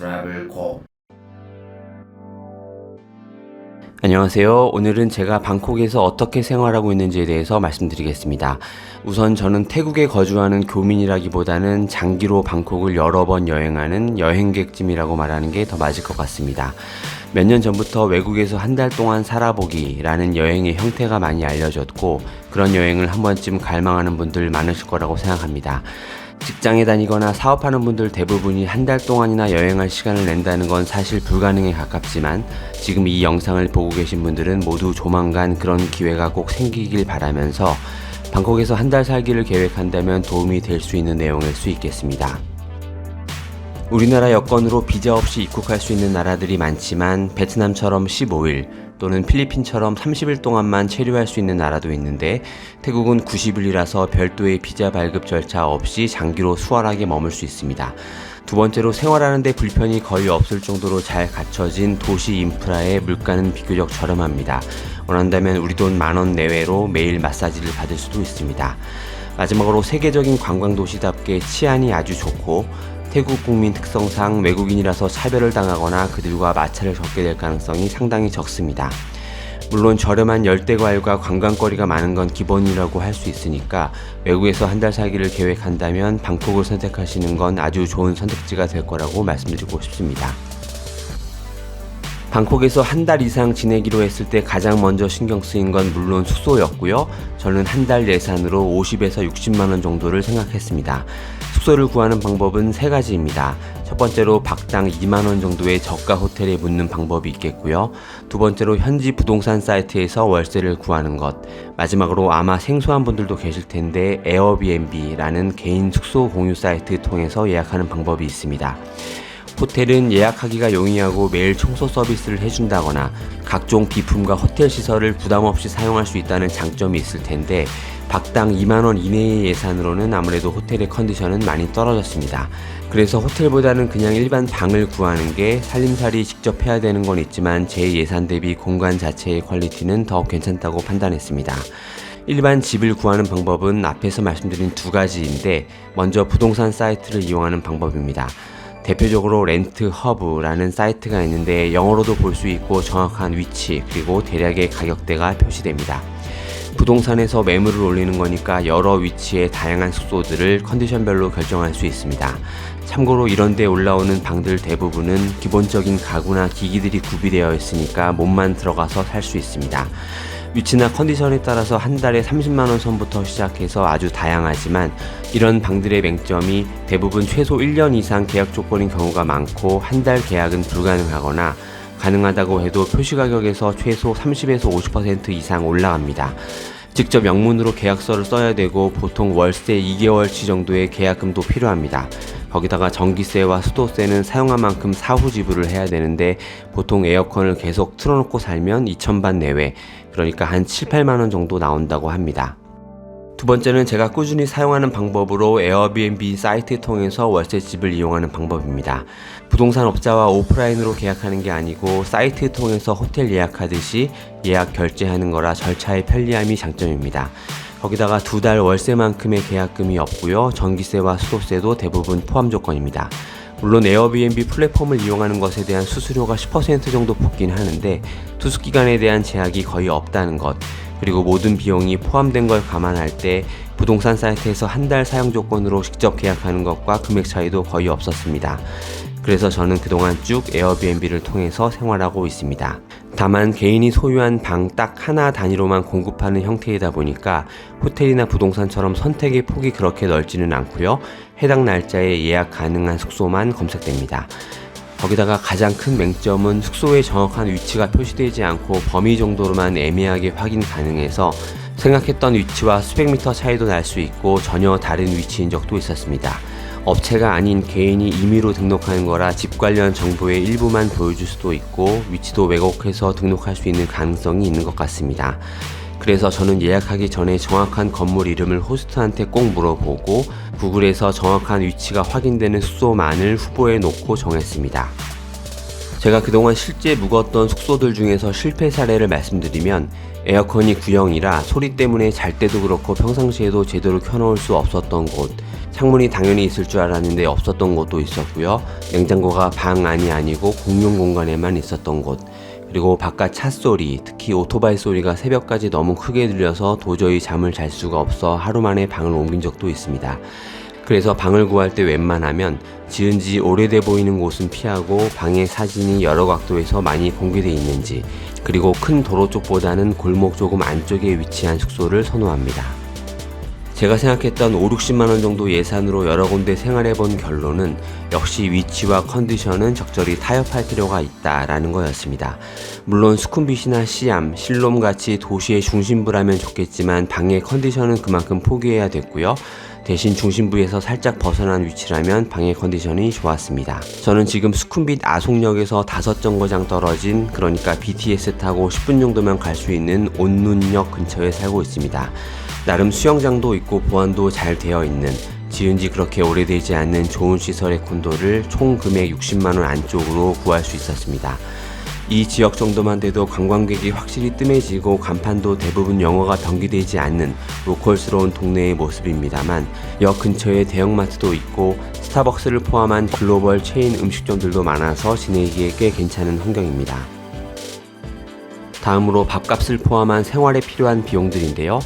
트래블 코 안녕하세요. 오늘은 제가 방콕에서 어떻게 생활하고 있는지에 대해서 말씀드리겠습니다. 우선 저는 태국에 거주하는 교민이라기보다는 장기로 방콕을 여러 번 여행하는 여행객쯤이라고 말하는 게 더 맞을 것 같습니다. 몇 년 전부터 외국에서 한 달 동안 살아보기라는 여행의 형태가 많이 알려졌고 그런 여행을 한 번쯤 갈망하는 분들 많으실 거라고 생각합니다. 직장에 다니거나 사업하는 분들 대부분이 한 달 동안이나 여행할 시간을 낸다는 건 사실 불가능에 가깝지만 지금 이 영상을 보고 계신 분들은 모두 조만간 그런 기회가 꼭 생기길 바라면서 방콕에서 한 달 살기를 계획한다면 도움이 될 수 있는 내용일 수 있겠습니다. 우리나라 여건으로 비자 없이 입국할 수 있는 나라들이 많지만 베트남처럼 15일 또는 필리핀처럼 30일 동안만 체류할 수 있는 나라도 있는데 태국은 90일이라서 별도의 비자 발급 절차 없이 장기로 수월하게 머물 수 있습니다. 두 번째로 생활하는데 불편이 거의 없을 정도로 잘 갖춰진 도시 인프라의 물가는 비교적 저렴합니다. 원한다면 우리 돈 만 원 내외로 매일 마사지를 받을 수도 있습니다. 마지막으로 세계적인 관광 도시답게 치안이 아주 좋고 태국 국민 특성상 외국인이라서 차별을 당하거나 그들과 마찰을 겪게 될 가능성이 상당히 적습니다. 물론 저렴한 열대 과일과 관광거리가 많은 건 기본이라고 할 수 있으니까 외국에서 한 달 살기를 계획한다면 방콕을 선택하시는 건 아주 좋은 선택지가 될 거라고 말씀드리고 싶습니다. 방콕에서 한 달 이상 지내기로 했을 때 가장 먼저 신경 쓰인 건 물론 숙소였고요. 저는 한 달 예산으로 50에서 60만 원 정도를 생각했습니다. 숙소를 구하는 방법은 세 가지입니다. 첫 번째로 박당 2만 원 정도의 저가 호텔에 묻는 방법이 있겠고요. 두 번째로 현지 부동산 사이트에서 월세를 구하는 것. 마지막으로 아마 생소한 분들도 계실 텐데 에어비앤비라는 개인 숙소 공유 사이트 통해서 예약하는 방법이 있습니다. 호텔은 예약하기가 용이하고 매일 청소 서비스를 해준다거나 각종 비품과 호텔 시설을 부담 없이 사용할 수 있다는 장점이 있을 텐데 박당 2만원 이내의 예산으로는 아무래도 호텔의 컨디션은 많이 떨어졌습니다. 그래서 호텔보다는 그냥 일반 방을 구하는 게 살림살이 직접 해야 되는 건 있지만 제 예산 대비 공간 자체의 퀄리티는 더 괜찮다고 판단했습니다. 일반 집을 구하는 방법은 앞에서 말씀드린 두 가지인데 먼저 부동산 사이트를 이용하는 방법입니다. 대표적으로 렌트 허브라는 사이트가 있는데 영어로도 볼 수 있고 정확한 위치 그리고 대략의 가격대가 표시됩니다. 부동산에서 매물을 올리는 거니까 여러 위치의 다양한 숙소들을 컨디션별로 결정할 수 있습니다. 참고로 이런 데 올라오는 방들 대부분은 기본적인 가구나 기기들이 구비되어 있으니까 몸만 들어가서 살 수 있습니다. 위치나 컨디션에 따라서 한 달에 30만원 선부터 시작해서 아주 다양하지만 이런 방들의 맹점이 대부분 최소 1년 이상 계약 조건인 경우가 많고 한 달 계약은 불가능하거나 가능하다고 해도 표시 가격에서 최소 30에서 50% 이상 올라갑니다. 직접 영문으로 계약서를 써야 되고 보통 월세 2개월치 정도의 계약금도 필요합니다. 거기다가 전기세와 수도세는 사용한 만큼 사후 지불을 해야 되는데 보통 에어컨을 계속 틀어놓고 살면 2,000반 내외 그러니까 한 7, 8만 원 정도 나온다고 합니다. 두 번째는 제가 꾸준히 사용하는 방법으로 에어비앤비 사이트 통해서 월세집을 이용하는 방법입니다. 부동산 업자와 오프라인으로 계약하는 게 아니고 사이트 통해서 호텔 예약하듯이 예약 결제하는 거라 절차의 편리함이 장점입니다. 거기다가 두 달 월세만큼의 계약금이 없고요. 전기세와 수도세도 대부분 포함 조건입니다. 물론 에어비앤비 플랫폼을 이용하는 것에 대한 수수료가 10% 정도 붙긴 하는데 투숙 기간에 대한 제약이 거의 없다는 것 그리고 모든 비용이 포함된 걸 감안할 때 부동산 사이트에서 한 달 사용 조건으로 직접 계약하는 것과 금액 차이도 거의 없었습니다. 그래서 저는 그동안 쭉 에어비앤비를 통해서 생활하고 있습니다. 다만 개인이 소유한 방 딱 하나 단위로만 공급하는 형태이다 보니까 호텔이나 부동산처럼 선택의 폭이 그렇게 넓지는 않고요. 해당 날짜에 예약 가능한 숙소만 검색됩니다. 거기다가 가장 큰 맹점은 숙소의 정확한 위치가 표시되지 않고 범위 정도로만 애매하게 확인 가능해서 생각했던 위치와 수백 미터 차이도 날 수 있고 전혀 다른 위치인 적도 있었습니다. 업체가 아닌 개인이 임의로 등록하는 거라 집 관련 정보의 일부만 보여줄 수도 있고 위치도 왜곡해서 등록할 수 있는 가능성이 있는 것 같습니다. 그래서 저는 예약하기 전에 정확한 건물 이름을 호스트한테 꼭 물어보고 구글에서 정확한 위치가 확인되는 숙소만을 후보에 놓고 정했습니다. 제가 그동안 실제 묵었던 숙소들 중에서 실패 사례를 말씀드리면 에어컨이 구형이라 소리 때문에 잘 때도 그렇고 평상시에도 제대로 켜놓을 수 없었던 곳, 창문이 당연히 있을 줄 알았는데 없었던 곳도 있었고요. 냉장고가 방 안이 아니고 공용 공간에만 있었던 곳. 그리고 바깥 차 소리, 특히 오토바이 소리가 새벽까지 너무 크게 들려서 도저히 잠을 잘 수가 없어 하루 만에 방을 옮긴 적도 있습니다. 그래서 방을 구할 때 웬만하면 지은 지 오래돼 보이는 곳은 피하고 방의 사진이 여러 각도에서 많이 공개돼 있는지 그리고 큰 도로 쪽보다는 골목 조금 안쪽에 위치한 숙소를 선호합니다. 제가 생각했던 5, 60만 원 정도 예산으로 여러 군데 생활해 본 결론은 역시 위치와 컨디션은 적절히 타협할 필요가 있다라는 거였습니다. 물론 수쿰빗이나 시암, 실롬 같이 도시의 중심부라면 좋겠지만 방의 컨디션은 그만큼 포기해야 됐고요. 대신 중심부에서 살짝 벗어난 위치라면 방의 컨디션이 좋았습니다. 저는 지금 수쿰빗 아송역에서 다섯 정거장 떨어진 그러니까 BTS 타고 10분 정도면 갈 수 있는 온눈역 근처에 살고 있습니다. 나름 수영장도 있고 보안도 잘 되어 있는 지은 지 그렇게 오래되지 않는 좋은 시설의 콘도를 총 금액 60만원 안쪽으로 구할 수 있었습니다. 이 지역 정도만 돼도 관광객이 확실히 뜸해지고 간판도 대부분 영어가 변기되지 않는 로컬스러운 동네의 모습입니다만 역 근처에 대형마트도 있고 스타벅스를 포함한 글로벌 체인 음식점들도 많아서 지내기에 꽤 괜찮은 환경입니다. 다음으로 밥값을 포함한 생활에 필요한 비용들인데요.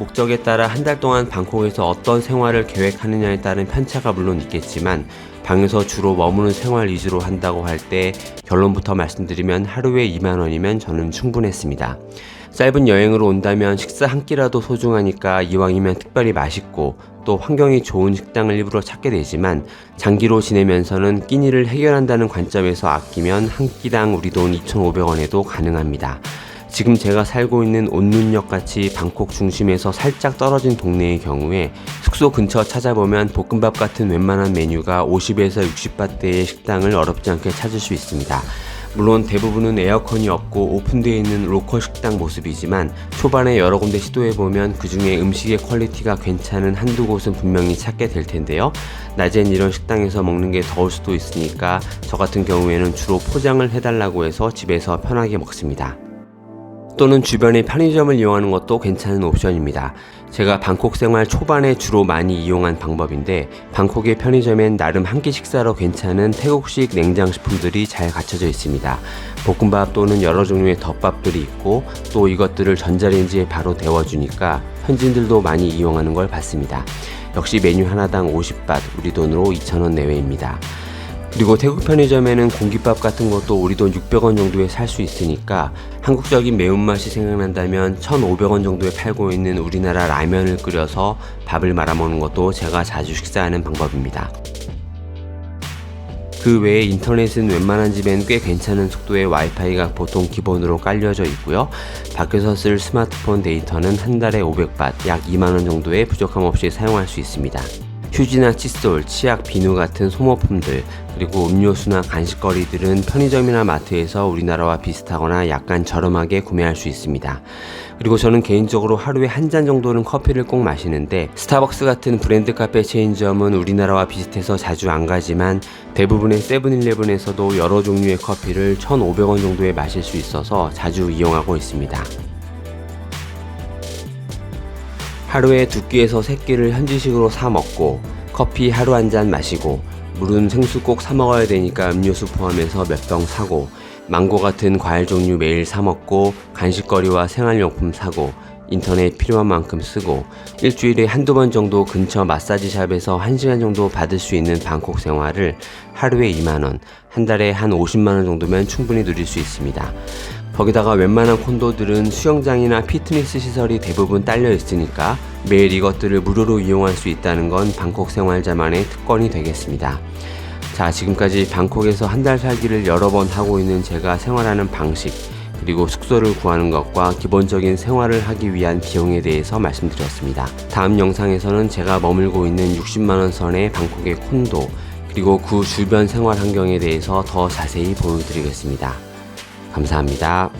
목적에 따라 한 달 동안 방콕에서 어떤 생활을 계획하느냐에 따른 편차가 물론 있겠지만 방에서 주로 머무는 생활 위주로 한다고 할 때 결론부터 말씀드리면 하루에 2만 원이면 저는 충분했습니다. 짧은 여행으로 온다면 식사 한 끼라도 소중하니까 이왕이면 특별히 맛있고 또 환경이 좋은 식당을 일부러 찾게 되지만 장기로 지내면서는 끼니를 해결한다는 관점에서 아끼면 한 끼당 우리 돈 2,500원에도 가능합니다. 지금 제가 살고 있는 온눈역 같이 방콕 중심에서 살짝 떨어진 동네의 경우에 숙소 근처 찾아보면 볶음밥 같은 웬만한 메뉴가 50에서 60바트의 식당을 어렵지 않게 찾을 수 있습니다. 물론 대부분은 에어컨이 없고 오픈되어 있는 로컬 식당 모습이지만 초반에 여러 군데 시도해보면 그 중에 음식의 퀄리티가 괜찮은 한두 곳은 분명히 찾게 될 텐데요. 낮엔 이런 식당에서 먹는 게 더울 수도 있으니까 저 같은 경우에는 주로 포장을 해달라고 해서 집에서 편하게 먹습니다. 또는 주변의 편의점을 이용하는 것도 괜찮은 옵션입니다. 제가 방콕 생활 초반에 주로 많이 이용한 방법인데 방콕의 편의점엔 나름 한 끼 식사로 괜찮은 태국식 냉장식품들이 잘 갖춰져 있습니다. 볶음밥 또는 여러 종류의 덮밥들이 있고 또 이것들을 전자레인지에 바로 데워주니까 현지인들도 많이 이용하는 걸 봤습니다. 역시 메뉴 하나당 50밭, 우리 돈으로 2,000원 내외입니다. 그리고 태국 편의점에는 공깃밥 같은 것도 우리 돈 600원 정도에 살 수 있으니까 한국적인 매운맛이 생각난다면 1,500원 정도에 팔고 있는 우리나라 라면을 끓여서 밥을 말아 먹는 것도 제가 자주 식사하는 방법입니다. 그 외에 인터넷은 웬만한 집엔 꽤 괜찮은 속도의 와이파이가 보통 기본으로 깔려져 있고요. 밖에서 쓸 스마트폰 데이터는 한 달에 500밭, 약 2만원 정도의 부족함 없이 사용할 수 있습니다. 휴지나 칫솔, 치약, 비누 같은 소모품들, 그리고 음료수나 간식거리들은 편의점이나 마트에서 우리나라와 비슷하거나 약간 저렴하게 구매할 수 있습니다. 그리고 저는 개인적으로 하루에 한 잔 정도는 커피를 꼭 마시는데 스타벅스 같은 브랜드 카페 체인점은 우리나라와 비슷해서 자주 안 가지만 대부분의 세븐일레븐에서도 여러 종류의 커피를 1,500원 정도에 마실 수 있어서 자주 이용하고 있습니다. 하루에 두 끼에서 세 끼를 현지식으로 사 먹고 커피 하루 한 잔 마시고 물은 생수 꼭 사 먹어야 되니까 음료수 포함해서 몇 병 사고 망고 같은 과일 종류 매일 사 먹고 간식거리와 생활용품 사고 인터넷 필요한 만큼 쓰고 일주일에 한두 번 정도 근처 마사지 샵에서 1시간 정도 받을 수 있는 방콕 생활을 하루에 2만원, 한 달에 한 50만원 정도면 충분히 누릴 수 있습니다. 거기다가 웬만한 콘도들은 수영장이나 피트니스 시설이 대부분 딸려 있으니까 매일 이것들을 무료로 이용할 수 있다는 건 방콕 생활자만의 특권이 되겠습니다. 자, 지금까지 방콕에서 한 달 살기를 여러 번 하고 있는 제가 생활하는 방식, 그리고 숙소를 구하는 것과 기본적인 생활을 하기 위한 비용에 대해서 말씀드렸습니다. 다음 영상에서는 제가 머물고 있는 60만원 선의 방콕의 콘도, 그리고 그 주변 생활 환경에 대해서 더 자세히 보여드리겠습니다. 감사합니다.